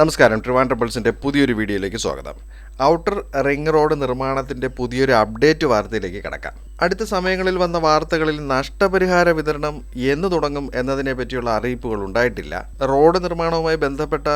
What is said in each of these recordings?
നമസ്കാരം ട്രിവാൻഡ്രബിൾസിന്റെ പുതിയൊരു വീഡിയോയിലേക്ക് സ്വാഗതം. ഔട്ടർ റിംഗ് റോഡ് നിർമ്മാണത്തിന്റെ പുതിയൊരു അപ്ഡേറ്റ് വാർത്തയിലേക്ക് കടക്കാം. അടുത്ത സമയങ്ങളിൽ വന്ന വാർത്തകളിൽ നഷ്ടപരിഹാര വിതരണം എന്ന് തുടങ്ങും എന്നതിനെ പറ്റിയുള്ള അറിയിപ്പുകൾ ഉണ്ടായിട്ടില്ല. റോഡ് നിർമ്മാണവുമായി ബന്ധപ്പെട്ട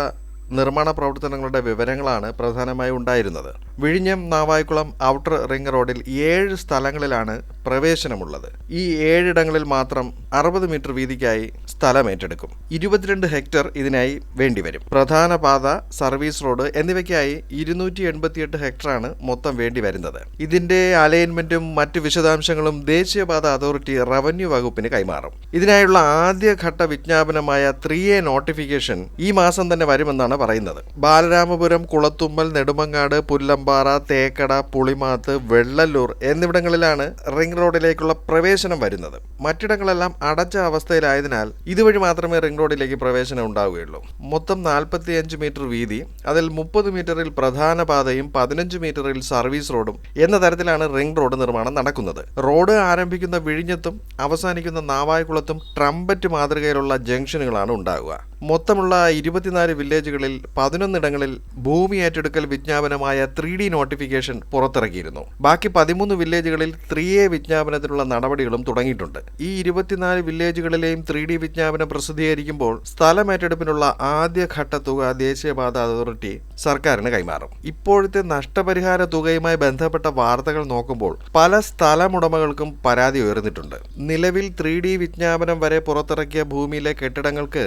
നിർമ്മാണ പ്രവർത്തനങ്ങളുടെ വിവരങ്ങളാണ് പ്രധാനമായും ഉണ്ടായിരുന്നത്. വിഴിഞ്ഞം നാവായിക്കുളം ഔട്ടർ റിംഗ് റോഡിൽ ഏഴ് സ്ഥലങ്ങളിലാണ് പ്രവേശനമുള്ളത്. ഈ ഏഴിടങ്ങളിൽ മാത്രം അറുപത് മീറ്റർ വീതിക്കായി സ്ഥലം ഏറ്റെടുക്കും. ഇരുപത്തിരണ്ട് ഹെക്ടർ ഇതിനായി വേണ്ടിവരും. പ്രധാന പാത സർവീസ് റോഡ് എന്നിവയ്ക്കായി ഇരുന്നൂറ്റി എൺപത്തിയെട്ട് ഹെക്ടറാണ് മൊത്തം വേണ്ടി വരുന്നത് ഇതിന്റെ അലൈൻമെന്റും മറ്റ് വിശദാംശങ്ങളും ദേശീയപാത അതോറിറ്റി റവന്യൂ വകുപ്പിന് കൈമാറും. ഇതിനായുള്ള ആദ്യഘട്ട വിജ്ഞാപനമായ ത്രീ എ നോട്ടിഫിക്കേഷൻ ഈ മാസം തന്നെ വരുമെന്നാണ് പറയുന്നത്. ബാലരാമപുരം കുളത്തുമ്മൽ നെടുമങ്ങാട് പുല്ലമ്പാറ തേക്കട പുളിമാത്ത് വെള്ളല്ലൂർ എന്നിവിടങ്ങളിലാണ് റിംഗ് റോഡിലേക്കുള്ള പ്രവേശനം വരുന്നത്. മറ്റിടങ്ങളെല്ലാം അടച്ച അവസ്ഥയിലായതിനാൽ ഇതുവഴി മാത്രമേ റിംഗ് റോഡിലേക്ക് പ്രവേശനം ഉണ്ടാവുകയുള്ളൂ. മൊത്തം നാൽപ്പത്തിയഞ്ച് മീറ്റർ വീതി അതിൽ മുപ്പത് മീറ്ററിൽ പ്രധാന പാതയും പതിനഞ്ച് മീറ്ററിൽ സർവീസ് റോഡും എന്ന തരത്തിലാണ് റിംഗ് റോഡ് നിർമ്മാണം നടക്കുന്നത്. റോഡ് ആരംഭിക്കുന്ന വിഴിഞ്ഞത്തും അവസാനിക്കുന്ന നാവായിക്കുളത്തും ട്രംപറ്റ് മാതൃകയിലുള്ള ജംഗ്ഷനുകളാണ് ഉണ്ടാവുക. മൊത്തമുള്ള ഇരുപത്തിനാല് വില്ലേജുകളിൽ പതിനൊന്നിടങ്ങളിൽ ഭൂമി ഏറ്റെടുക്കൽ വിജ്ഞാപനമായ ത്രീ ഡി നോട്ടിഫിക്കേഷൻ പുറത്തിറക്കിയിരുന്നു. ബാക്കി പതിമൂന്ന് വില്ലേജുകളിൽ ത്രീ എ വിജ്ഞാപനത്തിനുള്ള നടപടികളും തുടങ്ങിയിട്ടുണ്ട്. ഈ ഇരുപത്തിനാല് വില്ലേജുകളിലെയും ത്രീ ഡി വിജ്ഞാപനം പ്രസിദ്ധീകരിക്കുമ്പോൾ സ്ഥലം ഏറ്റെടുപ്പിനുള്ള ആദ്യഘട്ട തുക ദേശീയപാത അതോറിറ്റി സർക്കാരിന് കൈമാറും. ഇപ്പോഴത്തെ നഷ്ടപരിഹാര തുകയുമായി ബന്ധപ്പെട്ട വാർത്തകൾ നോക്കുമ്പോൾ പല സ്ഥലമുടമകൾക്കും പരാതി ഉയർന്നിട്ടുണ്ട്. നിലവിൽ ത്രീ ഡി വിജ്ഞാപനം വരെ പുറത്തിറക്കിയ ഭൂമിയിലെ കെട്ടിടങ്ങൾക്ക്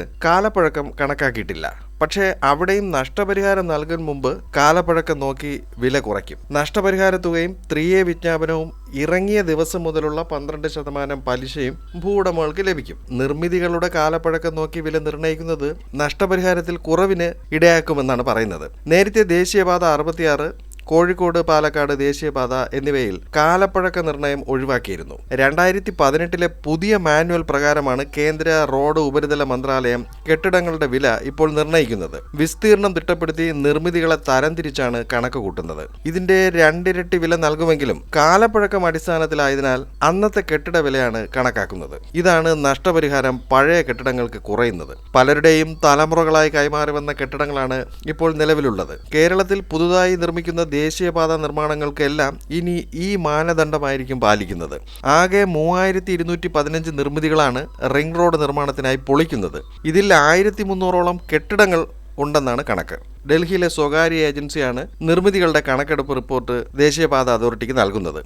കാലപ്പഴക്കം കണക്കാക്കിയിട്ടില്ല. പക്ഷേ അവിടെയും നഷ്ടപരിഹാരം നൽകും മുമ്പ് കാലപ്പഴക്കം നോക്കി വില കുറയ്ക്കും. നഷ്ടപരിഹാര തുകയും ത്രീ എ വിജ്ഞാപനവും ഇറങ്ങിയ ദിവസം മുതലുള്ള പന്ത്രണ്ട് ശതമാനം പലിശയും ഭൂവുടമകൾക്ക് ലഭിക്കും. നിർമ്മിതികളുടെ കാലപ്പഴക്കം നോക്കി വില നിർണയിക്കുന്നത് നഷ്ടപരിഹാരത്തിൽ കുറവിന് ഇടയാക്കുമെന്നാണ് പറയുന്നത്. നേരത്തെ ദേശീയപാത അറുപത്തിയാറ് കോഴിക്കോട് പാലക്കാട് ദേശീയപാത എന്നിവയിൽ കാലപ്പഴക്ക നിർണയം ഒഴിവാക്കിയിരുന്നു. രണ്ടായിരത്തി പതിനെട്ടിലെ പുതിയ മാനുവൽ പ്രകാരമാണ് കേന്ദ്ര റോഡ് ഉപരിതല മന്ത്രാലയം കെട്ടിടങ്ങളുടെ വില ഇപ്പോൾ നിർണയിക്കുന്നത് വിസ്തീർണം തിട്ടപ്പെടുത്തി നിർമ്മിതികളെ തരംതിരിച്ചാണ് കണക്ക് കൂട്ടുന്നത്. ഇതിന്റെ രണ്ടിരട്ടി വില നൽകുമെങ്കിലും കാലപ്പഴക്കം അടിസ്ഥാനത്തിലായതിനാൽ അന്നത്തെ കെട്ടിട വിലയാണ് കണക്കാക്കുന്നത്. ഇതാണ് നഷ്ടപരിഹാരം പഴയ കെട്ടിടങ്ങൾക്ക് കുറയുന്നത്. പലരുടെയും തലമുറകളായി കൈമാറി വന്ന കെട്ടിടങ്ങളാണ് ഇപ്പോൾ നിലവിലുള്ളത്. കേരളത്തിൽ പുതുതായി നിർമ്മിക്കുന്ന ദേശീയപാത നിർമ്മാണങ്ങൾക്കെല്ലാം ഇനി ഈ മാനദണ്ഡമായിരിക്കും പാലിക്കുന്നത്. ആകെ മൂവായിരത്തി ഇരുന്നൂറ്റി പതിനഞ്ച് നിർമ്മിതികളാണ് റിംഗ് റോഡ് നിർമ്മാണത്തിനായി പൊളിക്കുന്നത്. ഇതിൽ ആയിരത്തി മുന്നൂറോളം കെട്ടിടങ്ങൾ ഉണ്ടെന്നാണ് കണക്ക്. ഡൽഹിയിലെ സ്വകാര്യ ഏജൻസിയാണ് നിർമ്മിതികളുടെ കണക്കെടുപ്പ് റിപ്പോർട്ട് ദേശീയപാത അതോറിറ്റിക്ക് നൽകുന്നത്.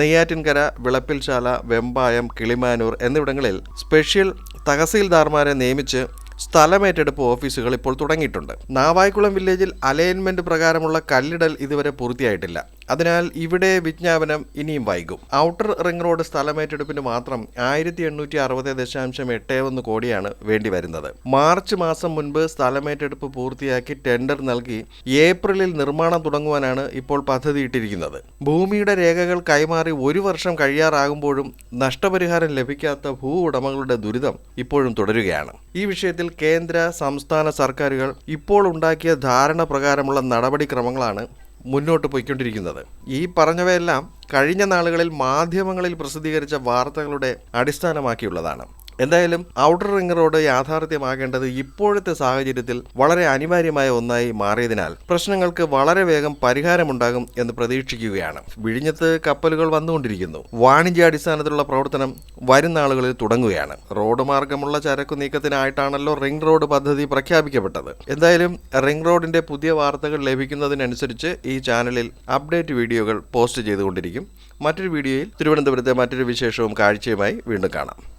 നെയ്യാറ്റിൻകര വിളപ്പിൽശാല വെമ്പായം കിളിമാനൂർ എന്നിവിടങ്ങളിൽ സ്പെഷ്യൽ തഹസീൽദാർമാരെ നിയമിച്ച് സ്ഥലമേറ്റെടുപ്പ് ഓഫീസുകൾ ഇപ്പോൾ തുടങ്ങിയിട്ടുണ്ട്. നാവായിക്കുളം വില്ലേജിൽ അലൈൻമെന്റ് പ്രകാരമുള്ള കല്ലിടൽ ഇതുവരെ പൂർത്തിയായിട്ടില്ല. അതിനാൽ ഇവിടെ വിജ്ഞാപനം ഇനിയും വൈകും. ഔട്ടർ റിംഗ് റോഡ് സ്ഥലമേറ്റെടുപ്പിന് മാത്രം ആയിരത്തി എണ്ണൂറ്റി അറുപത് ദശാംശം എട്ട് ഒന്ന് കോടിയാണ് വേണ്ടി വരുന്നത്. മാർച്ച് മാസം മുൻപ് സ്ഥലമേറ്റെടുപ്പ് പൂർത്തിയാക്കി ടെൻഡർ നൽകി ഏപ്രിലിൽ നിർമ്മാണം തുടങ്ങുവാനാണ് ഇപ്പോൾ പദ്ധതിയിട്ടിരിക്കുന്നത്. ഭൂമിയുടെ രേഖകൾ കൈമാറി ഒരു വർഷം കഴിയാറാകുമ്പോഴും നഷ്ടപരിഹാരം ലഭിക്കാത്ത ഭൂ ഉടമകളുടെ ദുരിതം ഇപ്പോഴും തുടരുകയാണ്. ഈ വിഷയത്തിൽ കേന്ദ്ര സംസ്ഥാന സർക്കാരുകൾ ഇപ്പോൾ ഉണ്ടാക്കിയ ധാരണ പ്രകാരമുള്ള നടപടിക്രമങ്ങളാണ് മുന്നോട്ട് പോയിക്കൊണ്ടിരിക്കുന്നത്. ഈ പറഞ്ഞവയെല്ലാം കഴിഞ്ഞ നാളുകളിൽ മാധ്യമങ്ങളിൽ പ്രസിദ്ധീകരിച്ച വാർത്തകളുടെ അടിസ്ഥാനമാക്കിയുള്ളതാണ്. എന്തായാലും ഔട്ടർ റിംഗ് റോഡ് യാഥാർത്ഥ്യമാകേണ്ടത് ഇപ്പോഴത്തെ സാഹചര്യത്തിൽ വളരെ അനിവാര്യമായ ഒന്നായി മാറിയതിനാൽ പ്രശ്നങ്ങൾക്ക് വളരെ വേഗം പരിഹാരമുണ്ടാകും എന്ന് പ്രതീക്ഷിക്കുകയാണ്. വിഴിഞ്ഞത്ത് കപ്പലുകൾ വന്നുകൊണ്ടിരിക്കുന്നു. വാണിജ്യാടിസ്ഥാനത്തിലുള്ള പ്രവർത്തനം വരും നാളുകളിൽ തുടങ്ങുകയാണ്. റോഡ് മാർഗമുള്ള ചരക്കു നീക്കത്തിനായിട്ടാണല്ലോ റിംഗ് റോഡ് പദ്ധതി പ്രഖ്യാപിക്കപ്പെട്ടത്. എന്തായാലും റിംഗ് റോഡിന്റെ പുതിയ വാർത്തകൾ ലഭിക്കുന്നതിനനുസരിച്ച് ഈ ചാനലിൽ അപ്ഡേറ്റ് വീഡിയോകൾ പോസ്റ്റ് ചെയ്തുകൊണ്ടിരിക്കും. മറ്റൊരു വീഡിയോയിൽ തിരുവനന്തപുരത്തെ മറ്റൊരു വിശേഷവും കാഴ്ചയുമായി വീണ്ടും കാണാം.